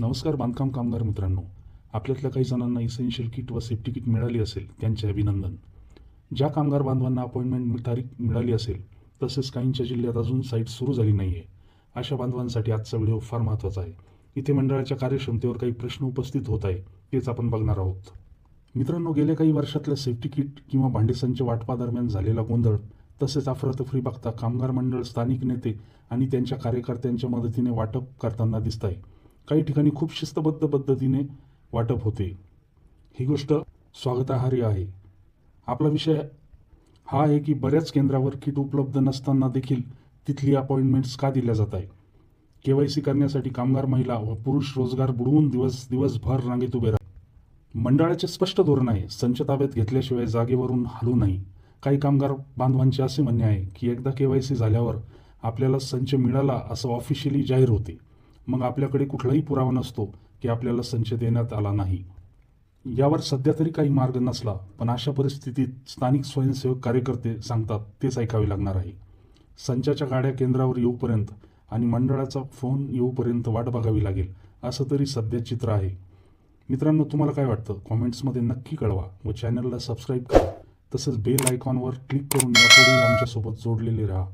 नमस्कार बांधकाम कामगार मित्रांनो. आपल्यातल्या काही जणांना इसेन्शियल किट व सेफ्टी किट मिळाली असेल त्यांचे अभिनंदन. ज्या कामगार बांधवांना अपॉइंटमेंट तारीख मिळाली असेल तसेच काहींच्या जिल्ह्यात अजून साईट सुरू झाली नाही आहे अशा बांधवांसाठी आजचा व्हिडिओ फार महत्त्वाचा आहे. इथे मंडळाच्या कार्यक्षमतेवर काही प्रश्न उपस्थित होत आहे तेच आपण बघणार आहोत. मित्रांनो गेल्या काही वर्षातल्या सेफ्टी किट किंवा भांडेसांच्या वाटपादरम्यान झालेला गोंधळ तसेच अफरातफरी बघता कामगार मंडळ स्थानिक नेते आणि त्यांच्या कार्यकर्त्यांच्या मदतीने वाटप करताना दिसत आहे काही ठिकाणी खूप शिस्तबद्ध पद्धतीने वाटप होते. ही गोष्ट स्वागतार्ह आहे. आपला विषय हा आहे की बऱ्याच केंद्रावर किट उपलब्ध नसताना देखील तिथली अपॉइंटमेंट्स का दिल्या जात आहे के वाय सी करण्यासाठी कामगार महिला व पुरुष रोजगार बुडवून दिवस दिवसभर रांगेत उभे राहतात मंडळाचे स्पष्ट धोरण आहे संच ताब्यात घेतल्याशिवाय जागेवरून हलू नाही. काही कामगार बांधवांचे असे म्हणणे आहे की एकदा के वाय सी झाल्यावर आपल्याला संच मिळाला असं ऑफिशियली जाहीर होते. मग आपल्याकडे कुठलाही पुरावा नसतो की आपल्याला संच देण्यात आला नाही. यावर सध्या तरी काही मार्ग नसला पण अशा परिस्थितीत स्थानिक स्वयंसेवक कार्यकर्ते सांगतात तेच ऐकावे लागणार आहे. संचाच्या गाड्या केंद्रावर येऊपर्यंत आणि मंडळाचा फोन येऊपर्यंत वाट बघावी लागेल असं तरी सध्या चित्र आहे. मित्रांनो तुम्हाला काय वाटतं? कॉमेंट्समध्ये नक्की कळवा व चॅनलला सबस्क्राईब करा. तसंच बेल आयकॉनवर क्लिक करून यापुढे आमच्यासोबत जोडलेले राहा.